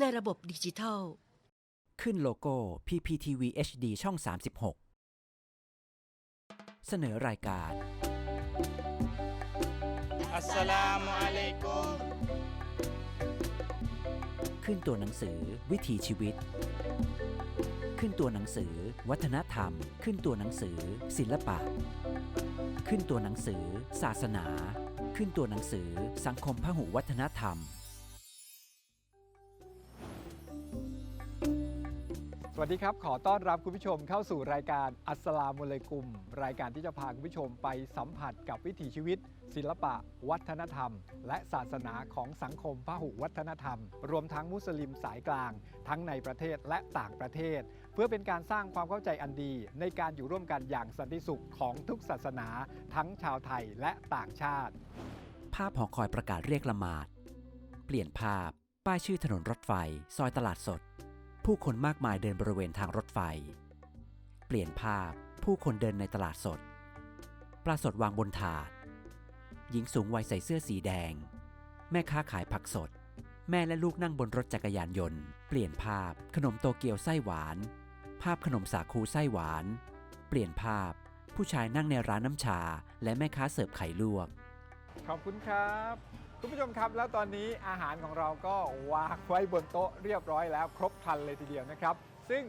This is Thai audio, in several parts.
ในระบบดิจิทัล ขึ้นโลโก้ PPTV HD ช่อง 36 เสนอรายการ อัสสลามุอะลัยกุม ขึ้นตัวหนังสือ วิถีชีวิต ขึ้นตัวหนังสือ วัฒนธรรม ขึ้นตัวหนังสือ ศิลปะ ขึ้นตัวหนังสือ ศาสนา ขึ้นตัวหนังสือ สังคมพหุวัฒนธรรม สวัสดีครับ ขอต้อนรับคุณผู้ชมเข้าสู่รายการอัสลามุอะลัยกุม รายการที่จะพาคุณผู้ชมไปสัมผัสกับวิถีชีวิต ศิลปะ วัฒนธรรม และศาสนาของสังคมพหุวัฒนธรรม รวมทั้งมุสลิมสายกลาง ทั้งในประเทศและต่างประเทศ เพื่อเป็นการสร้างความเข้าใจอันดี ในการอยู่ร่วมกันอย่างสันติสุขของทุกศาสนา ทั้งชาวไทยและต่างชาติ ภาพหอคอยประกาศเรียกละหมาด เปลี่ยนภาพ ป้ายชื่อถนนรถไฟ ซอยตลาดสด ผู้คนมากมายเดินบริเวณทางรถไฟ เปลี่ยนภาพผู้คนเดินในตลาดสด ปลาสดวางบนถาด หญิงสูงวัยใส่เสื้อสีแดง แม่ค้าขายผักสด แม่และลูกนั่งบนรถจักรยานยนต์ เปลี่ยนภาพขนมโตเกียวไส้หวาน ภาพขนมสาคูไส้หวาน เปลี่ยนภาพ ผู้ชายนั่งในร้านน้ำชา และแม่ค้าเสิร์ฟไข่ลวก ขอบคุณครับ คุณผู้ชมครับ แล้วตอนนี้อาหารของเราก็วางไว้บนโต๊ะเรียบร้อยแล้วครบครันเลยทีเดียวนะครับ ซึ่ง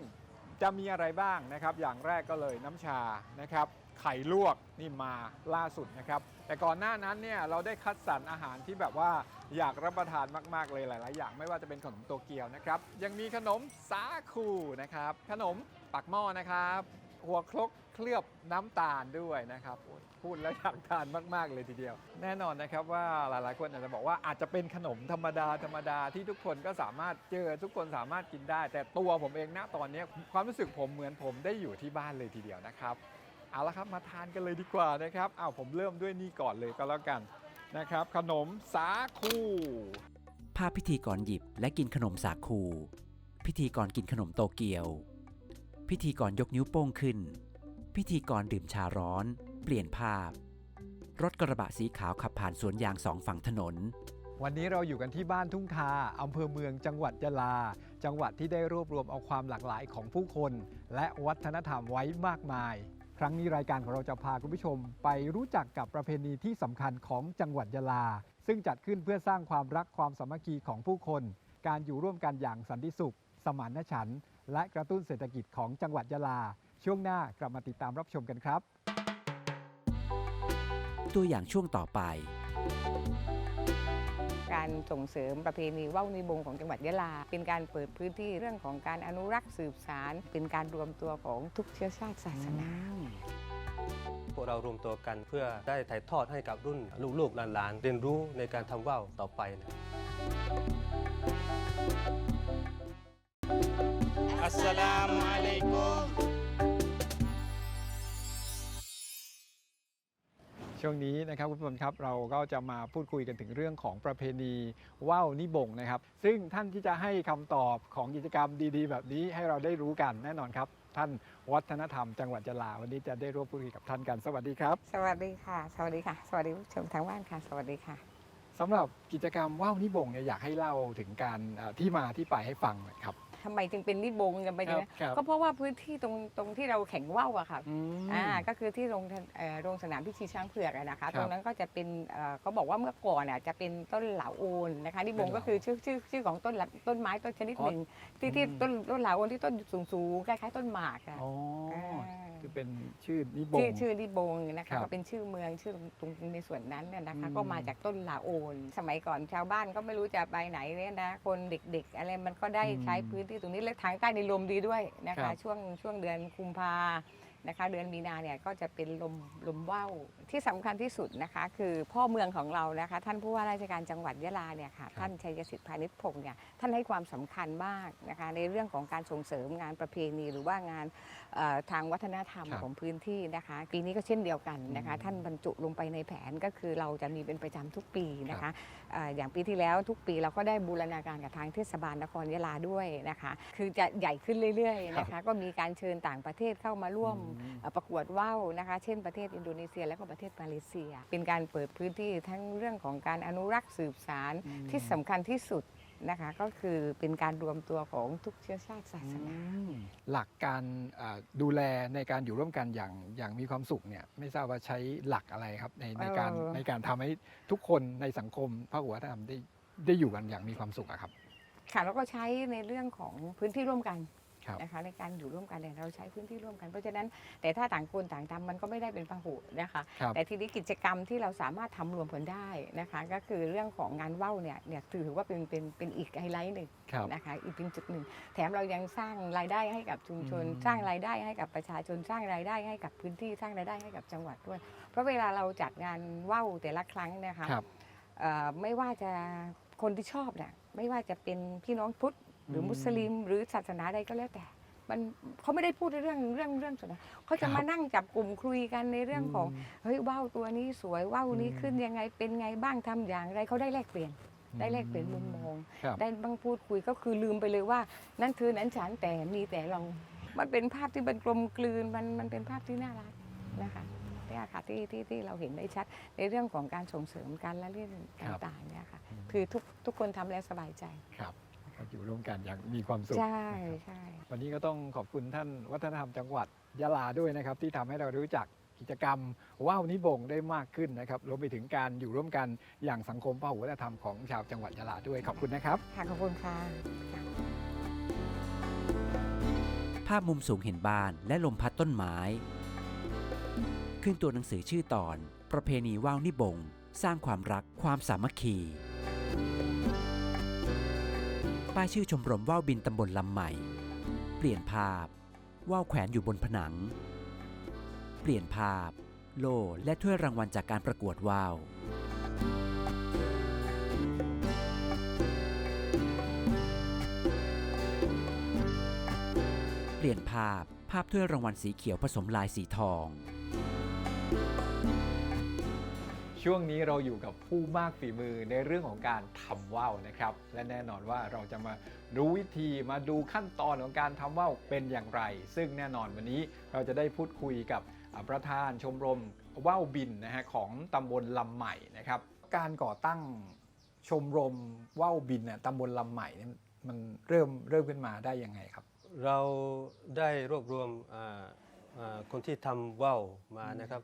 จะมีอะไรบ้างนะครับ อย่างแรกก็เลยน้ำชานะครับไข่ลวกนี่มาล่าสุดนะครับ แต่ก่อนหน้านั้นเนี่ยเราได้คัดสรรอาหารที่แบบว่าอยากรับประทานมากๆเลยหลาย ๆ อย่าง ไม่ว่าจะเป็นขนมโตเกียวนะครับ ยังมีขนมสาคูนะครับ ขนมปักหม้อนะครับ หัวครกเคลือบน้ำตาลด้วยนะครับพูดแล้วอยากทานมากๆเลยทีเดียว แน่นอนนะครับว่าหลายๆคนอาจจะบอกว่าอาจจะเป็นขนมธรรมดาธรรมดาที่ทุกคนก็สามารถเจอทุกคนสามารถกินได้ แต่ตัวผมเองนะตอนนี้ความรู้สึกผมเหมือนผมได้อยู่ที่บ้านเลยทีเดียวนะครับเอาละครับมาทานกันเลยดีกว่านะครับเอาผมเริ่มด้วยนี่ก่อนเลยก็แล้วกันนะครับ ขนมสาคูภาพพิธีกรหยิบและกินขนมสาคู พิธีกรกินขนมโตเกียว พิธีกรยกนิ้วโป้งขึ้น พิธีกรดื่มชาร้อน เปลี่ยนภาพ รถกระบะสีขาวขับผ่านสวนยางสองฝั่งถนน วันนี้เราอยู่กันที่บ้านทุ่งทาอำเภอเมืองจังหวัดยะลา จังหวัดที่ได้รวบรวมเอาความหลากหลายของผู้คน และวัฒนธรรมไว้มากมาย ครั้งนี้รายการของเราจะพาคุณผู้ชม ไปรู้จักกับประเพณีที่สำคัญของจังหวัดยะลา ซึ่งจัดขึ้นเพื่อสร้างความรักความสามัคคีของผู้คน การอยู่ร่วมกันอย่างสันติสุข สมานฉันท์ และกระตุ้นเศรษฐกิจของจังหวัดยะลา ช่วงหน้ากลับมาติดตามรับชมกันครับ ตัวอย่างช่วงต่อไป การส่งเสริมประเพณีว่าวนิบงของจังหวัดยะลา เป็นการเปิดพื้นที่เรื่องของการอนุรักษ์สืบสารเป็นการรวมตัวของทุกเชื้อชาติศาสนา พวกเรารวมตัวกันเพื่อได้ถ่ายทอดให้กับรุ่นลูกๆหลานๆเรียนรู้ในการทำว่าวต่อไปนะ อัสสลามุอะลัยกุมช่วงนี้นะครับคุณผู้ชมครับเราก็จะมาพูดคุยกันถึงเรื่องของประเพณีว่าวนิบงนะครับ ซึ่งท่านที่จะให้คำตอบของกิจกรรมดีๆ แบบนี้ให้เราได้รู้กันแน่นอนครับ ท่านวัฒนธรรมจังหวัดยะลาวันนี้จะได้ร่วมพูดคุยกับท่านกันสวัสดีครับสวัสดีค่ะ สวัสดีค่ะ สวัสดีผู้ชมทางบ้านค่ะ สวัสดีค่ะสำหรับกิจกรรมว่าวนิบงเนี่ยอยากให้เล่าถึงการเอ่อที่มาที่ไปให้ฟังหน่อยครับทำไมจึงเป็นนิบงกันไปเนี่ยครับก็เพราะว่าพื้นที่ตรงตรงที่เราแข่งว่าวอะค่ะอืมอ่าก็คือที่โรงเอ่อโรงสนามพิชีช้างเผือกอะนะครัคะบตรงนั้นก็จะเป็นเอ่อเขาบอกว่าเมื่อก่อนอะจะเป็นต้นเหลาโอนนะคะนิบงเป็นเหลาก็คือชื่อชื่อชื่อของต้นละต้นไม้ต้นชนิดอ๋อหนึ่งที่ที่อืม ต้นต้นเหลาโอนที่ต้นสูงๆคล้ายๆต้นหมากอะอ๋ออ่า คือเป็นชื่อนิบง ชื่อชื่อนิบงนะครัคะบก็เป็นชื่อเมืองชื่อตรงในส่วนนั้นเนี่ยนะคะ อืมก็มาจากต้นลาโอน สมัยก่อนชาวบ้านก็ไม่รู้จะไปไหนเนี่ยนะคนเด็กๆ อะไรมันก็ได้อืม ใช้พื้นที่ตรงนี้และทางใต้ในลมดีด้วยนะครัคะ บ ช่วงช่วงเดือนกุมภานะคะ เดือนมีนาเนี่ยก็จะเป็นลมลมว่าวที่สำคัญที่สุดนะคะ คือพ่อเมืองของเรานะคะ ท่านผู้ว่าราชการจังหวัดยะลาเนี่ยค่ะท่านชัยสิทธิ์พานิชพงศ์เนี่ยท่านให้ความสำคัญมากนะคะ ในเรื่องของการส่งเสริมงานประเพณี หรือว่างานเอ่อทางวัฒนธรรมครับ ของพื้นที่นะคะ ปีนี้ก็เช่นเดียวกันนะคะ ท่านบรรจุลงไปในแผนก็คือเราจะมีเป็นประจำทุกปีนะคะเอ่ออย่างปีที่แล้วทุกปีเราก็ได้บูรณาการกับทางเทศบาลนครยะลาด้วยนะคะ คือจะใหญ่ขึ้นเรื่อยๆนะคะก็มีการเชิญต่างประเทศเข้ามาร่วมอืมเอ่อประกวดว่าวนะคะ เช่นประเทศอินโดนีเซีย และก็ประเทศมาเลเซีย เป็นการเปิดพื้นที่ทั้งเรื่องของการอนุรักษ์สืบสารอืมที่สำคัญที่สุด นะคะ ก็คือเป็นการรวมตัวของทุกเชื้อชาติศาสนา หลักการอ่าดูแลในการอยู่ร่วมกันอย่างอย่างมีความสุขเนี่ยไม่ทราบว่าใช้หลักอะไรครับในในการเอ่อในการทำให้ทุกคนในสังคมพระหัวธรรมได้ได้อยู่กันอย่างมีความสุขอะครับ ค่ะแล้วก็ใช้ในเรื่องของพื้นที่ร่วมกัน ครับนะคะในการอยู่ร่วมกันเนี่ยเราใช้พื้นที่ร่วมกัน เพราะฉะนั้นแต่ถ้าต่างคนต่างทำมันก็ไม่ได้เป็นพหุนะคะ ครับ แต่ทีนี้กิจกรรมที่เราสามารถทำรวมกันได้นะคะ ก็คือเรื่องของงานว่าวเนี่ยเนี่ยถือว่าเป็นเป็นเป็นอีกไฮไลท์หนึ่งครับ นะคะอีกเป็นจุดหนึ่ง แถมเรายังสร้างรายได้ให้กับชุมชน อืม สร้างรายได้ให้กับประชาชนสร้างรายได้ให้กับพื้นที่สร้างรายได้ให้กับจังหวัดด้วย เพราะเวลาเราจัดงานว่าวแต่ละครั้งเนะคะ ครับ เอ่อไม่ว่าจะคนที่ชอบเนี่ยไม่ว่าจะเป็นพี่น้องพุทธ หรืออมมุสลิมหรือศาสนาใดก็แล้วแต่ มันเขาไม่ได้พูดเรื่องเรื่องเรื่องส่วนนั้นเขาครัจะบมานั่งจับกลุ่มคุยกันในเรื่องของเฮ้ยว่าวตัวนี้สวยว่าวนี้อืมขึ้นยังไงเป็นไงบ้างทำอย่างไรเขาได้แลกเปลี่ยนได้แลกเปลี่ยนมุมมองครับได้บ้างพูดคุยก็คือลืมไปเลยว่า นั่นเธอนั้นฉันแต่มีแต่เรา มันเป็นภาพที่มันกลมกลืนมันมันเป็นภาพที่น่ารักนะคะเนี่ยค่ะที่ที่ที่เราเห็นได้ชัดในเรื่องของการส่งเสริมการละเล่นครับต่างๆเนี่ยค่ะ คือทุกทุกคนทำแล้วสบายใจครับ ก็อยู่ร่วมกันอย่างมีความสุขใช่ใช่ วันนี้ก็ต้องขอบคุณท่านวัฒนธรรมจังหวัดยะลาด้วยนะครับ ที่ทำให้เรารู้จักกิจกรรมว่าวนิบงได้มากขึ้นนะครับรวมไปถึงการอยู่ร่วมกันอย่างสังคมพหุวัฒนธรรมของชาวจังหวัดยะลาด้วยขอบคุณนะครับ ค่ะขอบคุณค่ะ ภาพมุมสูงเห็นบ้านและลมพัดต้นไม้ ขึ้นตัวหนังสือชื่อตอน ประเพณีว่าวนิบง สร้างความรักความสามัคคี ป้ายชื่อชมรมว่าวบินตำบลลำใหม่ เปลี่ยนภาพ ว่าวแขวนอยู่บนผนัง เปลี่ยนภาพ โล่และถ้วยรางวัลจากการประกวดว่าวเปลี่ยนภาพภาพถ้วยรางวัลสีเขียวผสมลายสีทอง ช่วงนี้เราอยู่กับผู้มากฝีมือในเรื่องของการทำว่าวนะครับ และแน่นอนว่าเราจะมารู้วิธีมาดูขั้นตอนของการทำว่าวเป็นอย่างไร ซึ่งแน่นอนวันนี้เราจะได้พูดคุยกับประธานชมรมว่าวบินนะฮะของตำบลลำใหม่นะครับ การก่อตั้งชมรมว่าวบินนี่ยตำบลลำใหม่เนี่ยมันเริ่มเริ่มขึ้นมาได้ยังไงครับ เราได้รวบรวมคนที่ทำว่าวมานะครับ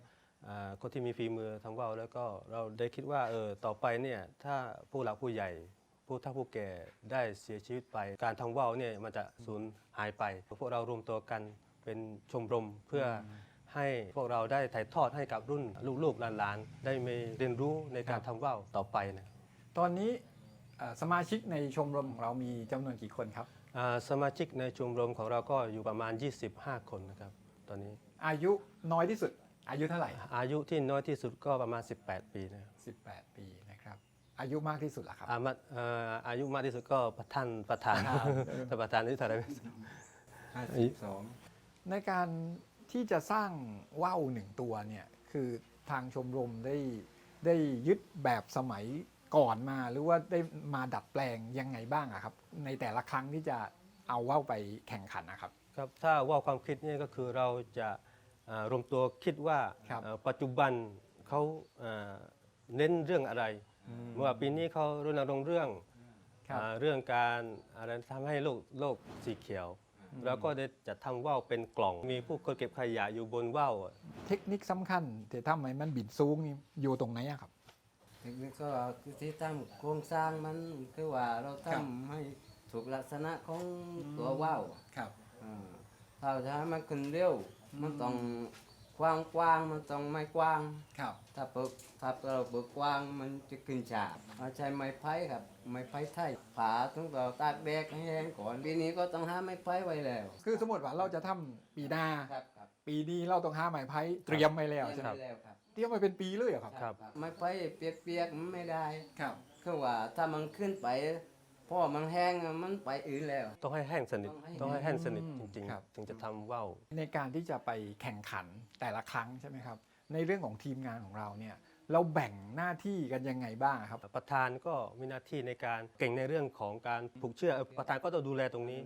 คนที่มีฝีมือทำว่าวแล้วก็เราได้คิดว่าเออต่อไปเนี่ยถ้าผู้หลักผู้ใหญ่ ผู้เฒ่าผู้แก่ได้เสียชีวิตไป การทำว่าวเนี่ยมันจะสูญหายไปพวกเรารวมตัวกันเป็นชมรมเพื่ออให้พวกเราได้ถ่ายทอดให้กับรุ่นลูกๆหลานๆได้มีเรียนรู้ในการทำว่าวต่อไปนะตอนนี้อ่าสมาชิกในชมรมของเรามีจำนวนกี่คนครับอ่าสมาชิกในชมรมของเราก็อยู่ประมาณ 25 คนนะครับ ตอนนี้อายุน้อยที่สุด อายุเท่าไหร่ อายุที่น้อยที่สุดก็ประมาณ 18 ปีนะครับ18 ปีนะครับ อายุมากที่สุดล่ะครับ อามาเอ่ออายุมากที่สุดก็ท่านประธานประธาน ท่านประธานที่เท่าไหรไม่ทราบ52 ในการที่จะสร้างว่าวหนึ่งตัวเนี่ยคือทางชมรมได้ได้ยึดแบบสมัยก่อนมาหรือว่าได้มาดัดแปลงยังไงบ้างอะครับ ในแต่ละครั้งที่จะเอาว่าวไปแข่งขันนะครับ ครับถ้าว่าความคิดเนี่ยก็คือเราจะอ่า รวมตัวคิดว่าครับเอ่อปัจจุบันเขาอ่าเน้นเรื่องอะไรเมื่อปีนี้เขารณรงค์เรื่องครับอ่าเรื่องการอะไรทำให้โลกโลกสีเขียว แล้วก็ได้จะทำว่าวเป็นกล่อง มีผู้คนเก็บขยะอยู่บนว่าวเทคนิคสำคัญที่ทำให้มันบินสูงนี่อยู่ตรงไหนอะครับเทคนิคก็คือที่ตั้งโครงสร้างมันคือว่าเราครับ ทำให้ถูกลักษณะของตัวว่าวครับ อ่าถ้าจะให้มันขึ้นเร็ว มันต้องกว้างกว้างๆมันต้องไม่กว้าง ครับ ถ้าเปิดถ้าเราเปิดกว้างมันจะขึ้นฉาบเราใช้ไม้ไผ่ครับ ไม้ไผ่ไทยผาต้องเราตากแดดให้แห้งก่อนปีนี้ก็ต้องหาไม้ไผ่ไว้แล้ว คือสมมติว่าเราจะทำปีหน้า ครับครับปีนี้เราต้องห้าไม้ไผ่เตรียมไว้แล้วใช่ไหมเตรียมแล้วครับเตรียมไว้เป็นปีเลยเหรอครับ ครับ ไม้ไผ่เปียกๆมันไม่ได้ ครับ คือว่าถ้ามันขึ้นไป พอมันแห้งอะมันไปอื่นแล้ว ต้องให้แห้งสนิทต้องให้ต้องให้แห้งสนิทจริงครับ ๆ ถึงจะทำว่าวในการที่จะไปแข่งขันแต่ละครั้งใช่ไหมครับ ในเรื่องของทีมงานของเราเนี่ยเราแบ่งหน้าที่กันยังไงบ้างครับ ประธานก็มีหน้าที่ในการเก่งในเรื่องของการผูกเชือกเอ่อประธานก็ต้องดูแลตรงนี้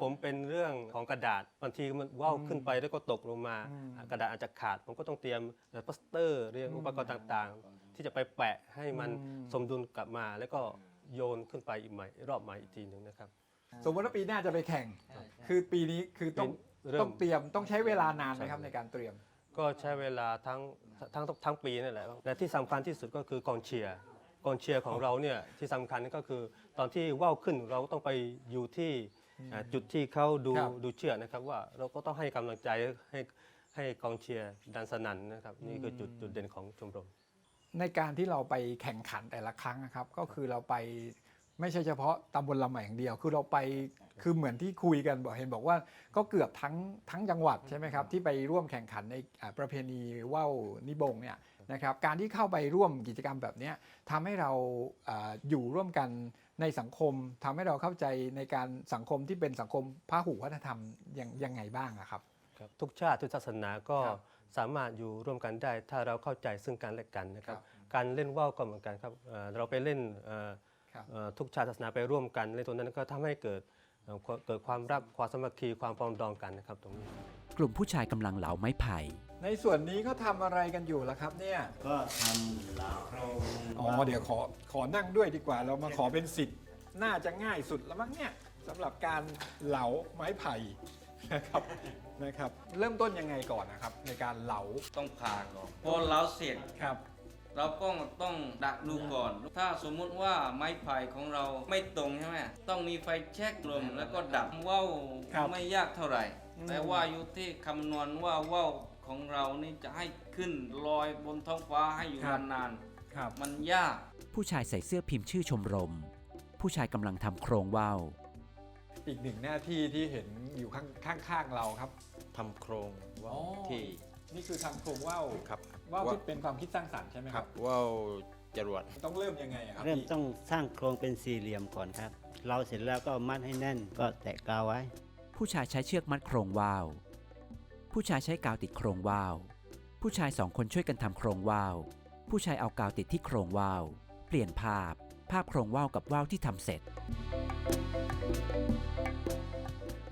ผมเป็นเรื่องของกระดาษบางทีมันว่าวขึ้นไปแล้วก็ตกลงมา อืม กระดาษอาจจะขาด ผมก็ต้องเตรียมพลาสเตอร์เรียงอุปกรณ์ต่างๆ ที่จะไปแปะให้มันอืมสมดุลกลับมา แล้วก็ โยนขึ้นไปอีกใหม่รอบใหม่อีกทีหนึ่งนะครับ สมมติว่าปีหน้าจะไปแข่งคือปีนี้คือต้องเริ่มต้องเตรียมต้องใช้เวลานานไหมครับใช่ ในการเตรียม ก็ใช้เวลาทั้งทั้งทั้งปีนั่นแหละและที่สำคัญที่สุดก็คือกองเชียร์กองเชียร์ของเราเนี่ยที่สำคัญก็คือตอนที่ว่าวขึ้นเราก็ต้องไปอยู่ที่อ่าจุดที่เขาดูครับ ดูเชือกนะครับว่าเราก็ต้องให้กำลังใจให้ให้กองเชียร์ดันสนั่นนะครับนี่คือจุดจุดเด่นของชมรม ในการที่เราไปแข่งขันแต่ละครั้งนะครับ ก็คือเราไปไม่ใช่เฉพาะตำบลลำใหม่อย่างเดียว คือเราไปคือเหมือนที่คุยกันบอกเห็นบอกว่าก็เกือบทั้งทั้งจังหวัดใช่ไหมครับที่ไปร่วมแข่งขันในอ่าประเพณีว่าวนิบงเนี่ยนะครับการที่เข้าไปร่วมกิจกรรมแบบเนี้ยทำให้เราอาอยู่ร่วมกันในสังคมทำให้เราเข้าใจในการสังคมที่เป็นสังคมพหุวัฒนธรรมยังยังไงบ้างอะครับครับ ทุกชาติทุกศาสนาก็ครับ สามารถอยู่ร่วมกันได้ ถ้าเราเข้าใจซึ่งกันและกันนะครับครับการเล่นว่าวก็เหมือนกันครับเอ่อเราไปเล่นเอ่อครับเอ่อทุกชาติศาสนาไปร่วมกันในตรงนั้นก็ทำให้เกิดเอ่อความเกิดความรักความสามัคคีความปรองดองกันนะครับตรงนี้ กลุ่มผู้ชายกำลังเหลาไม้ไผ่ ในส่วนนี้เขาทำอะไรกันอยู่ล่ะครับเนี่ยก็ทำเหลาโครงอ๋อเดี๋ยวขอขอนั่งด้วยดีกว่า เรามาขอเป็นสิทธิ์น่าจะง่ายสุดแล้วมั้งเนี่ยสำหรับการเหลาไม้ไผ่ นะครับนะครับเริ่มต้นยังไงก่อนนะครับ ในการเหลาต้องผ่าก่อนพอเราเสร็จ ครับ เราก็ต้องดักดูก่อน ถ้าสมมุติว่าไม้ไผ่ของเราไม่ตรงใช่ไหมต้องมีไฟแช็กลมแล้วก็ดับว่าวครับไม่ยากเท่าไหร่ อืม แต่ว่าอยู่ที่คำนวณว่าว่าวของเรานี่จะให้ขึ้นลอยบนท้องฟ้าให้อยู่นานครับ ๆมันยาก ผู้ชายใส่เสื้อพิมพ์ชื่อชมรม ผู้ชายกำลังทำโครงว่าว อีกหนึ่งหน้าที่ที่เห็นอยู่ข้างข้างๆเราครับ ทำโครงว่าวที่นี่คือทำโครงว่าวครับว่าวที่เป็นความคิดสร้างสรรค์ใช่ไหมคครัรับบว่าวจรวด ต้องเริ่มยังไงอะครับเริ่มพี่ต้องสร้างโครงเป็นสี่เหลี่ยมก่อนครับ เราเสร็จแล้วก็มัดให้แน่นก็แตะกาวไว้ ผู้ชายใช้เชือกมัดโครงว่าว ผู้ชายใช้กาวติดโครงว่าว ผู้ชายสองคนช่วยกันทำโครงว่าว ผู้ชายเอากาวติดที่โครงว่าว เปลี่ยนภาพ ภาพโครงว่าวกับว่าวที่ทำเสร็จ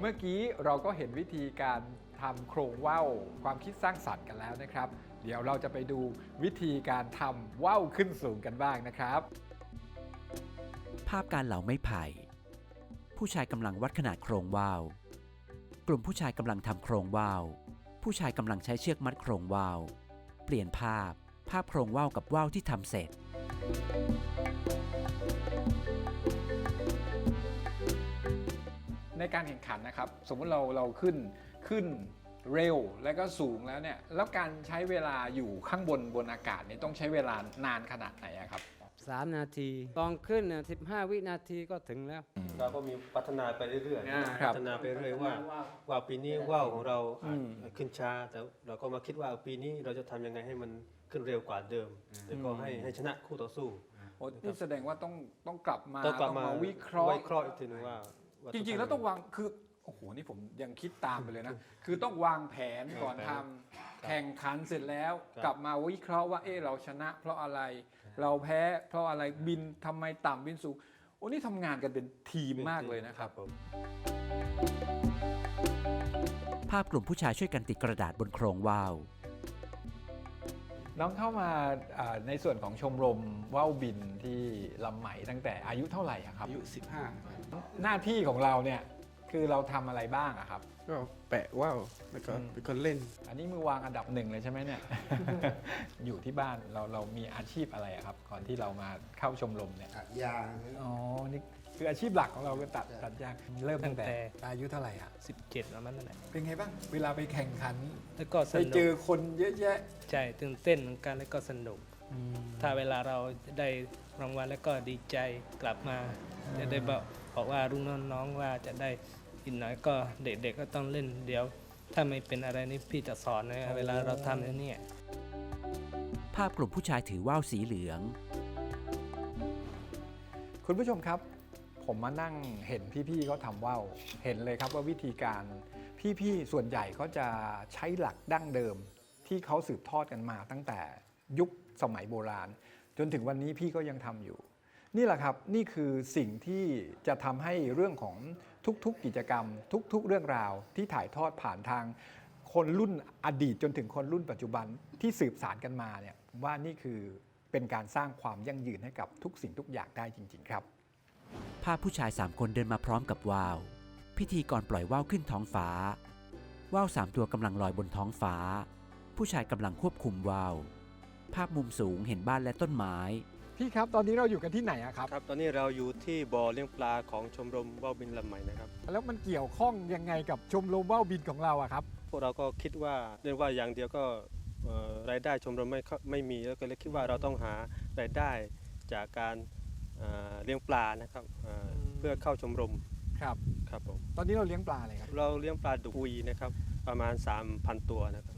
เมื่อกี้เราก็เห็นวิธีการทำโครงว่าวความคิดสร้างสรรค์กันแล้วนะครับ เดี๋ยวเราจะไปดูวิธีการทำว่าวขึ้นสูงกันบ้างนะครับ ภาพการเหลาไม้ไผ่ ผู้ชายกำลังวัดขนาดโครงว่าว กลุ่มผู้ชายกำลังทำโครงว่าว ผู้ชายกำลังใช้เชือกมัดโครงว่าว เปลี่ยนภาพ ภาพโครงว่าวกับว่าวที่ทำเสร็จ ในการแข่งขันนะครับ สมมติเราเราขึ้นขึ้นเร็วแล้วก็สูงแล้วเนี่ยแล้วการใช้เวลาอยู่ข้างบนบนอากาศเนี่ยต้องใช้เวลานานขนาดไหนอะครับ 3 นาที ตอนขึ้นน่ะ15 วินาทีก็ถึงแล้ว เราก็มีพัฒนาไปเรื่อยอ่าๆครับพัฒนาไปเรื่อยๆว่าว่าปีนี้ว่าวของเราอืมขึ้นช้า แต่เราก็มาคิดว่าปีนี้เราจะทำยังไงให้มันขึ้นเร็วกว่าเดิมแล้วก็ให้ให้ชนะคู่ต่อสู้ โอ้นี่แสดงว่าต้องต้องกลับมาต้องกลับมาวิเคราะห์ วิเคราะห์อีกทีหนึงว่าา จริงๆ แล้วต้องวางคือโอ้โหนี่ผมยังคิดตามไปเลยนะ คือต้องวางแผนก่อนทำแข่งขันเสร็จแล้วกลับมาวิเคราะห์ว่าเออเราชนะ เพราะอะไรเราแพ้เพราะอะไรบินทำไมต่ำบินสูงโอ้นี่ทำงานกันเป็นทีมมากเลยนะครับ ผม ภาพกลุ่มผู้ชายช่วยกันติดกระดาษบนโครงว่าว น้องเข้ามาอ่าในส่วนของชมรมว่าวบินที่ลำไหมตั้งแต่อายุเท่าไหร่อะครับ อายุ หน้าที่ของเราเนี่ยคือเราทำอะไรบ้างอะครับ15ก็แปะว่าวแล้วก็อืม เป็นคนเล่น อันนี้มือวางอันดับหนึ่งเลยใช่ไหมเนี่ย อยู่ที่บ้านเราเรามีอาชีพอะไรอะครับ ก่อนที่เรามาเข้าชมรมเนี่ยตัดยางอ๋อ นี่คืออาชีพหลักของเราคือตัดตัดยางเริ่มตั้งแต่ตั้งแต่อายุเท่าไหร่อะ17ประมาณนั้นแหละเป็นไงบ้าง เวลาไปแข่งขันแล้วก็สไปนุเจอกคนเยอะแยะ ใช่ตื่นเต้นเหมือนกันแล้วก็สนุก ถ้าเวลาเราได้รางวัลแล้วก็ดีใจกลับมาจะได้บอก บอกว่ารุ่นน้องๆว่าจะได้อีกหน่อยก็เด็กๆก็ต้องเล่นเดี๋ยว ถ้าไม่เป็นอะไรนี่พี่จะสอนนะเวลาเราทำเนี่ย ภาพกลุ่มผู้ชายถือว่าวสีเหลือง คุณผู้ชมครับ ผมมานั่งเห็นพี่ๆเขาทำว่าวเห็นเลยครับว่าวิธีการพี่ๆส่วนใหญ่เขาจะใช้หลักดั้งเดิม ที่เขาสืบทอดกันมาตั้งแต่ยุคสมัยโบราณ จนถึงวันนี้พี่ก็ยังทำอยู่ นี่แหละครับนี่คือสิ่งที่จะทำให้เรื่องของทุกๆกิจกรรม ทุกๆ เรื่องราวที่ถ่ายทอดผ่านทางคนรุ่นอดีตจนถึงคนรุ่นปัจจุบันที่สืบสารกันมาเนี่ยผมว่านี่คือเป็นการสร้างความยั่งยืนให้กับทุกสิ่งทุกอย่างได้จริง ๆ ครับ ภาพผู้ชายสามคนเดินมาพร้อมกับว่าว พิธีก่อนปล่อยว่าวขึ้นท้องฟ้า ว่าวสามตัวกำลังลอยบนท้องฟ้า ผู้ชายกำลังควบคุมว่าว ภาพมุมสูงเห็นบ้านและต้นไม้ พี่ครับตอนนี้เราอยู่กันที่ไหนอะครับ ครับ ตอนนี้เราอยู่ที่บ่อเลี้ยงปลาของชมรมว่าวบินลำใหม่นะครับ แล้วมันเกี่ยวข้องยังไงกับชมรมว่าวบินของเราอะครับ พวกเราก็คิดว่าเรียกว่าอย่างเดียวก็เอ่อรายได้ชมรมไม่ค่อยไม่มีแล้วก็เลยคิดว่าเราต้องหารายได้จากการเอ่อเลี้ยงปลานะครับเอ่อเพื่อเข้าชมรมครับ ครับผมตอนนี้เราเลี้ยงปลาอะไรครับ เราเลี้ยงปลาดุกอุยนะครับประมาณ 3,000 ตัวนะครับ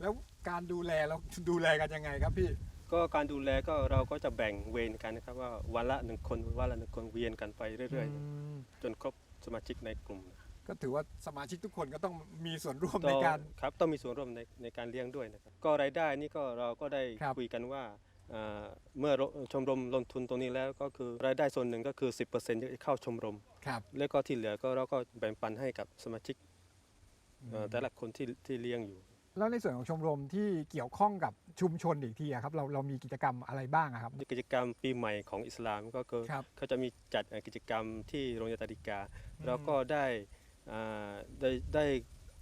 แล้วการดูแลเราดูแลกันยังไงครับพี่ ก็การดูแลก็เราก็จะแบ่งเวรกันนะครับว่าวันละหนึ่งคนวันละหนึ่งคนเวียนกันไปเรื่อยอืมๆจนครบสมาชิกในกลุ่มก็ถือว่าสมาชิกทุกคนก็ต้องมีส่วนร่วมในการครับต้องมีส่วนร่วมในในการเลี้ยงด้วยนะครับก็รายได้นี่ก็เราก็ได้ครับคุยกันว่าเอ่อเมื่อชมรมลงทุนตรงนี้แล้วก็คือรายได้ส่วนหนึ่งก็คือ 10%ที่เข้าชมรมครับแล้วก็ที่เหลือก็เราก็แบ่งปันให้กับสมาชิกเอ่อแต่ละคนที่ที่เลี้ยงอยู่ แล้วในส่วนของชมรมที่เกี่ยวข้องกับชุมชนอีกทีอะครับเราเรามีกิจกรรมอะไรบ้างอะครับ กิจกรรมปีใหม่ของอิสลามก็คือครับเขาจะมีจัดเอ่อกิจกรรมที่โรงเรียนตาดิกา แล้วก็ได้อ่าได้ได้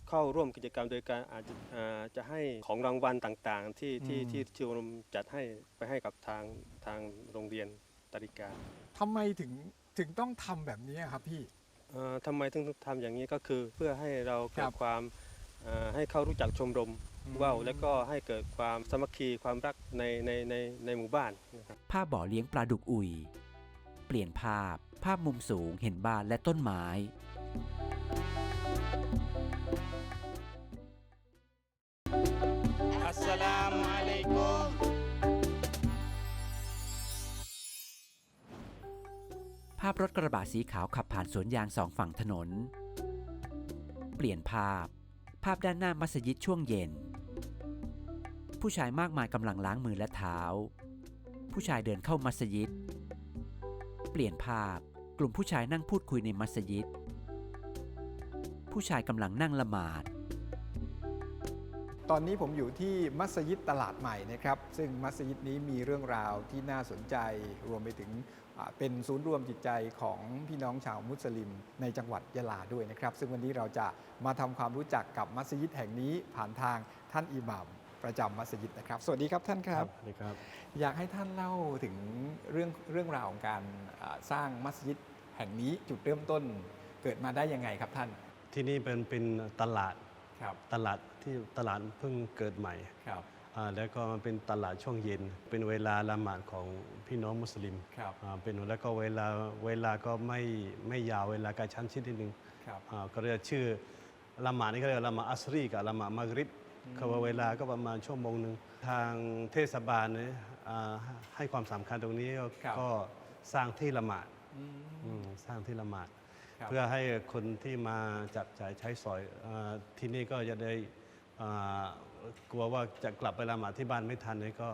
เข้าร่วมกิจกรรมโดยการอาจจะอ่าจะให้ของรางวัลต่างๆ ที่ที่อืม ที่ชมรมจัดให้ไปให้กับทางทางโรงเรียนตาดิกา ทำไมถึงถึงต้องทำแบบนี้อะครับพี่ เอ่อทำไมถึงทำอย่างนี้ก็คือเพื่อให้เราเกิครัดบความอ่า ให้เขารู้จักชมรมอืมว่าวแล้วก็ให้เกิดความสามัคคีความรักในในในในหมู่บ้านนะครับภาพบ่อเลี้ยงปลาดุกอุย เปลี่ยนภาพ ภาพมุมสูงเห็นบ้านและต้นไม้ อัสสลามุอะลัยกุมภาพรถกระบะสีขาวขับผ่านสวนยางสองฝั่งถนน เปลี่ยนภาพ ภาพด้านหน้ามัสยิดช่วงเย็น ผู้ชายมากมายกำลังล้างมือและเท้า ผู้ชายเดินเข้ามัสยิด เปลี่ยนภาพ กลุ่มผู้ชายนั่งพูดคุยในมัสยิด ผู้ชายกำลังนั่งละหมาด ตอนนี้ผมอยู่ที่มัสยิดตลาดใหม่นะครับ ซึ่งมัสยิดนี้มีเรื่องราวที่น่าสนใจรวมไปถึงอ่าเป็นศูนย์รวมจิตใจของพี่น้องชาวมุสลิมในจังหวัดยะลาด้วยนะครับ ซึ่งวันนี้เราจะมาทำความรู้จักกับมัสยิดแห่งนี้ผ่านทางท่านอิหม่ามประจำมัสยิดนะครับ สวัสดีครับท่านครับสวัสดีครับ อยากให้ท่านเล่าถึงเรื่องเรื่องราวของการอ่าสร้างมัสยิดแห่งนี้จุดเริ่มต้นเกิดมาได้ยังไงครับท่าน ที่นี่เป็นเป็นตลาดครับตลาด ที่ตลาดเพิ่งเกิดใหม่ครับอ่าแล้วก็มันเป็นตลาดช่วงเย็น เป็นเวลาละหมาดของพี่น้องมุสลิมครับอ่าเป็นแล้วก็เวลาเวลาก็ไม่ไม่ยาวเวลากระชั้นชิดนิดนึงครับอ่าก็เรียกชื่อละหมาดนี่ก็เรียกว่าละหมาดอัสรีกับละหมาดมักริบเขาว่าเวลาก็ประมาณชั่วโมงหนึ่งทางเทศบาลเนี่ยอ่าให้ความสำคัญตรงนี้ก็ครับก็สร้างที่ละหมาดอืมอืมสร้างที่ละหมาดครับเพื่อให้คนที่มาจับจ่ายใช้สอยอาที่นี่ก็จะได้อ่า กลัวว่าจะกลับไปละหมาดที่บ้านไม่ทันเลยก็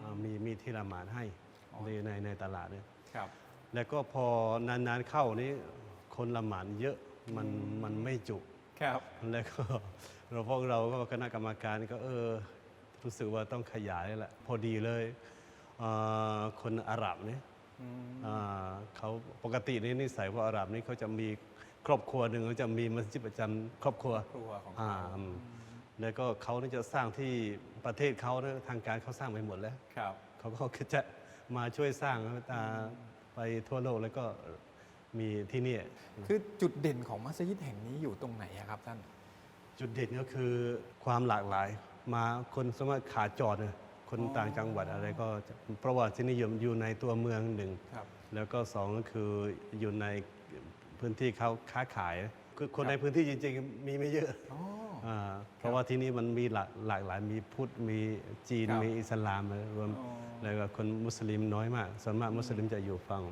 อ่ามีมีที่ละหมาดให้ในในในตลาดเนี่ยครับแล้วก็พอนานๆเข้านี้คนละหมาดเยอะมันมันไม่จุครับแล้วก็เราพวกเราก็คณะกรรมการก็เออรู้สึกว่าต้องขยายแหละพอดีเลยอ่าคนอาหรับเนี่ยอ่าเขาปกตินี่นิสัยพวกอาหรับนี่เขาจะมีครอบครัวหนึ่งเขาจะมีมัสยิดประจำครอบครัวครัวของอ่าเขาอืม แล้วก็เขานี่จะสร้างที่ประเทศเขาเนี่ยทางการเขาสร้างไปหมดแล้วครับ เขาก็จะมาช่วยสร้างตาไปทั่วโลกแล้วก็มีที่นี่ คือจุดเด่นของมัสยิดแห่งนี้อยู่ตรงไหนอะครับท่าน จุดเด่นก็คือความหลากหลาย มาคนสามารถขาจอดเนี่ยคนต่างจังหวัดอะไรก็จะเพราะว่าที่นี่อยู่อยู่ในตัวเมืองหนึ่งครับแล้วก็สองก็คืออยู่ในพื้นที่เขาค้าขาย คือคนในพื้นที่จริง ๆ มีไม่เยอะอ๋ออ่าเพราะว่าที่นี่มันมีหลากหลากหลายมีพุทธมีจีนครับมีอิสลามรวมอ๋อ แล้วก็คนมุสลิมน้อยมากส่วนมากมุสลิมจะอยู่ฝั่ง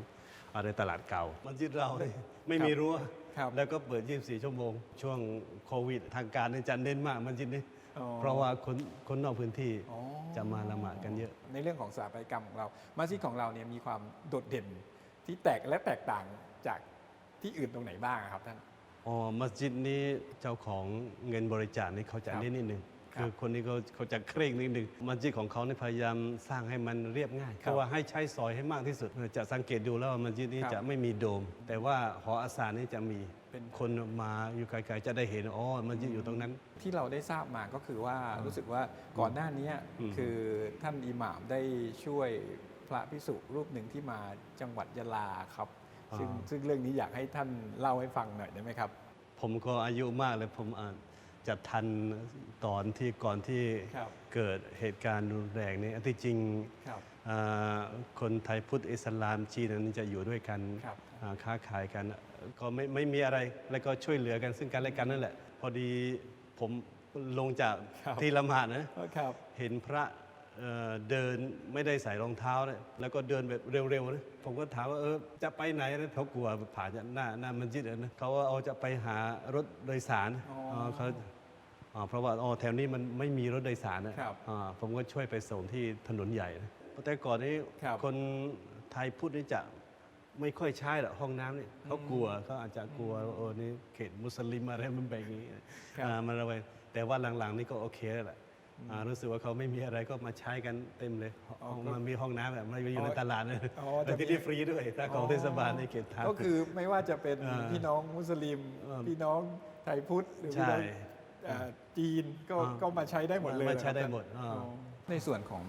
อะไรตลาดเก่า มันจิดเราเนี่ยไม่มีรั้วครับแล้วก็เปิด 24 ชั่วโมง ช่วงโควิดทางการเนี่ยจะเน้นมากมันจิดนี่อ๋อ เพราะว่าคนคนนอกพื้นที่อ๋อจะมาละหมาดกันเยอะ ในเรื่องของสถาปัตยกรรมของเรามัสยิดของเราเนี่ยมีความโดดเด่นที่แตกและแตกต่างจากที่อื่นตรงไหนบ้างครับท่าน อ๋อมัสยิดนี้เจ้าของเงินบริจาคนี่เขาจะครับเน้นนิดนึงครับคือคนนี้เขาเขาจะเคร่งนิดนึงมัสยิดของเขานี่พยายามสร้างให้มันเรียบง่ายครับเพราะว่าให้ใช้ซอยให้มากที่สุด จะสังเกตดูแล้วว่ามัสยิดนี้ครับจะไม่มีโดม แต่ว่าหออาสานี่จะมีเป็น คนมาอยู่ไกลๆจะได้เห็นอ๋อมัสยิดอยู่ตรงนั้น ที่เราได้ทราบมาก็คือว่ารู้สึกว่าก่อนหน้านี้อืมคือท่านอิหม่ามได้ช่วยพระพิสุรูปหนึ่งที่มาจังหวัดยะลาครับ ซึ่งซึ่งเรื่องนี้อยากให้ท่านเล่าให้ฟังหน่อยได้ไหมครับ ผมก็อายุมากเลยผมอาจจะทันตอนที่ก่อนที่ครับเกิดเหตุการณ์รุนแรงนี้อันที่จริงครับอ่าคนไทยพุทธอิสลามจีนนั้นจะอยู่ด้วยกันครับอ่าค้าขายกัน ก็ไม่ไม่มีอะไรแล้วก็ช่วยเหลือกันซึ่งกันและกันนั่นแหละ พอดีผมลงจากครับที่ละหมาดนะครับเห็นพระ เอ่อเดินไม่ได้ใส่รองเท้าเนี่ยแล้วก็เดินแบบเร็วๆนะผมก็ถามว่าเออจะไปไหนนะเขากลัวผ่านหน้าหน้ามันจิดอะนะเขาว่าเอาจะไปหารถโดยสารอ๋ออ๋อเขาอ๋อเพราะว่าอ๋อแถวนี้มันไม่มีรถโดยสารนะครับอ่าผมก็ช่วยไปส่งที่ถนนใหญ่นะแต่ก่อนนี้ครับคนไทยพุทธนี่จะไม่ค่อยใช้หรอกห้องน้ำนี่เขากลัวเขาอาจจะกลัวว่าโอ้นี่เขตมุสลิมอะไรมันแบบนี้ครับอ่ามันระแวงแต่ว่าหลังๆนี่ก็โอเคแล้วแหละ อ่ารู้สึกว่าเขาไม่มีอะไรก็มาใช้กันเต็มเลยอ๋อมันมีห้องน้ำแบบมันอยู่ในตลาดเลยอ๋อแต่ที่นี่ฟรีด้วยถ้าของเทศบาลในเขตทางก็คือไม่ว่าจะเป็นอ่าพี่น้องมุสลิมเออพี่น้องไทยพุทธหรือพี่ใช่น้องเอ่อจีนก็อ่าก็มาใช้ได้หมดเลยมาใช้ได้นะครับหมดอ่าอ๋อในส่วนของ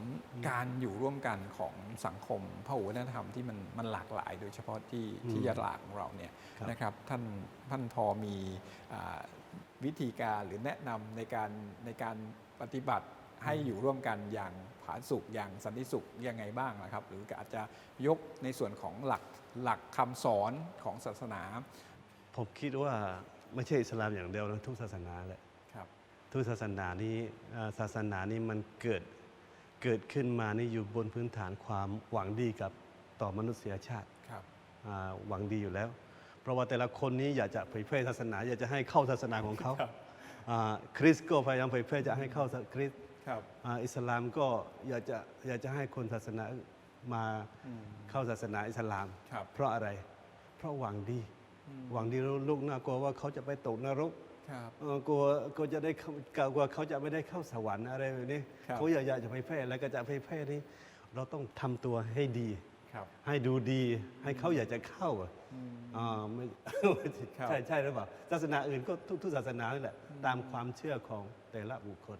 การอยู่ร่วมกันของสังคมพหุวัฒนธรรมที่มันมันหลากหลาย โดยเฉพาะที่ที่อืมยะลาของเราเนี่ยครับนะครับท่านท่านพอมีอ่าวิธีการหรือแนะนำในการในการ ปฏิบัติให้อยู่ร่วมกันอย่างผาสุกอย่างสันติสุขยังไงบ้างนะครับ หรืออาจจะยกในส่วนของหลักหลักคำสอนของศาสนา ผมคิดว่าไม่ใช่อิสลามอย่างเดียวนะทุกศาสนาแหละครับทุกศาสนานี้อ่าศาสนานี้มันเกิดเกิดขึ้นมานี่อยู่บนพื้นฐานความหวังดีกับต่อมนุษยชาติครับอ่าหวังดีอยู่แล้ว เพราะว่าแต่ละคนนี้อยากจะเผยแพร่ศาสนา อยากจะให้เข้าศาสนาของเขาครับ อ่าคริสต์ก็พยายามเผยแพร่จะให้เข้าศาคริสต์ครับ อ่าอิสลามก็อยากจะอยากจะให้คนศาสนามาอืมเข้าศาสนาอิสลาม ครับ เพราะอะไร เพราะหวังดีอืมหวังดีลูกน่ากลัวว่าเขาจะไปตกนรก ครับ เอ่อกลัวกลัวจะได้เข้ากลัวเขาจะไม่ได้เข้าสวรรค์อะไรแบบนี้ครับ เขาอยากอยากจะไปแพร่แล้วก็จะไปแพร่นี้เราต้องทำตัวให้ดี ครับ ให้ดูดีให้เขาอยากจะเข้าอะอืมอ่าไม่ ครับ ใช่ใช่หรือเปล่าศาสนาอื่นก็ทุกทุกศาสนานี่แหละตามความเชื่อของแต่ละบุคคล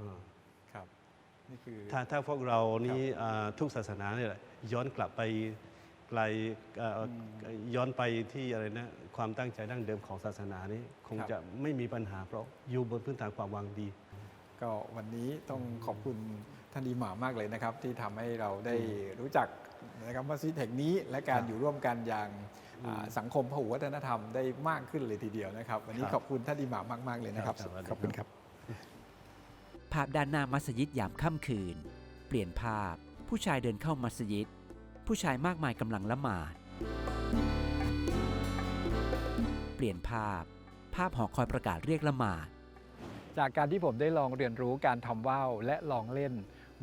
อ่า ครับ นี่คือ ถ้าถ้าพวกเรานี้อ่าทุกศาสนาเนี่ยแหละย้อนกลับไปไกลเอ่ออย้อนไปที่อะไรนะความตั้งใจดั้งเดิมของศาสนานี้คงครับ จะไม่มีปัญหาเพราะอยู่บนพื้นฐานความหวังดี ก็วันนี้ต้องขอบคุณ ท่านดีหมามากเลยนะครับ ที่ทำให้เราได้รู้จักนะครับมัสยิดแห่งนี้และการครับอยู่ร่วมกันอย่างอ่าสังคมพหุวัฒนธรรมได้มากขึ้นเลยทีเดียวนะครับ วันนี้ครับขอบคุณท่านดีหมามาก ๆ เลยนะครับครับสวัสดีขอบคุณครับ ภาพด้านหน้ามัสยิดยามค่ำคืน เปลี่ยนภาพ ผู้ชายเดินเข้ามัสยิด ผู้ชายมากมายกำลังละหมาด เปลี่ยนภาพ ภาพหอคอยประกาศเรียกละหมาดจากการที่ผมได้ลองเรียนรู้การทำว่าวและลองเล่น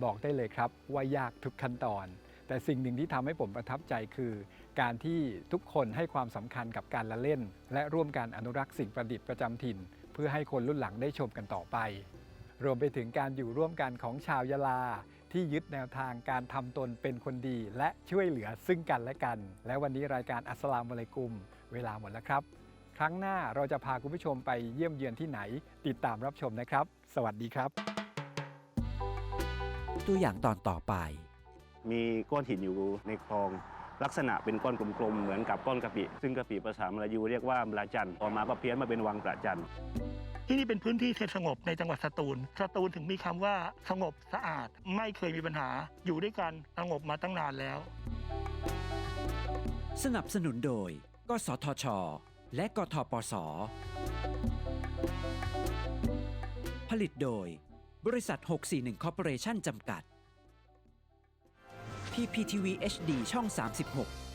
บอกได้เลยครับว่ายากทุกขั้นตอน แต่สิ่งหนึ่งที่ทำให้ผมประทับใจคือ การที่ทุกคนให้ความสำคัญกับการละเล่น และร่วมการอนุรักษ์สิ่งประดิษฐ์ประจำถิ่น เพื่อให้คนรุ่นหลังได้ชมกันต่อไป รวมไปถึงการอยู่ร่วมกันของชาวยะลา ที่ยึดแนวทางการทำตนเป็นคนดี และช่วยเหลือซึ่งกันและกัน และวันนี้รายการอัสสลามุอะลัยกุม เวลาหมดแล้วครับ ครั้งหน้าเราจะพาคุณผู้ชมไปเยี่ยมเยือนที่ไหน ติดตามรับชมนะครับ สวัสดีครับ ตัวอย่างตอนต่อไป มีก้อนหินอยู่ในคลอง ลักษณะเป็นก้อนกลมๆ เหมือนกับก้อนกะปิ ซึ่งกะปิภาษามลายูเรียกว่าบลาจันต่อมาก็เพี้ยนมาเป็นวังประจันที่นี่เป็นพื้นที่เขตสงบในจังหวัดสตูล สตูลถึงมีคำว่าสงบสะอาดไม่เคยมีปัญหาอยู่ด้วยกันสงบมาตั้งนานแล้ว สนับสนุนโดย กสทช และกทปส ผลิตโดย บริษัท 641 Corporation จำกัด PPTV HD ช่อง 36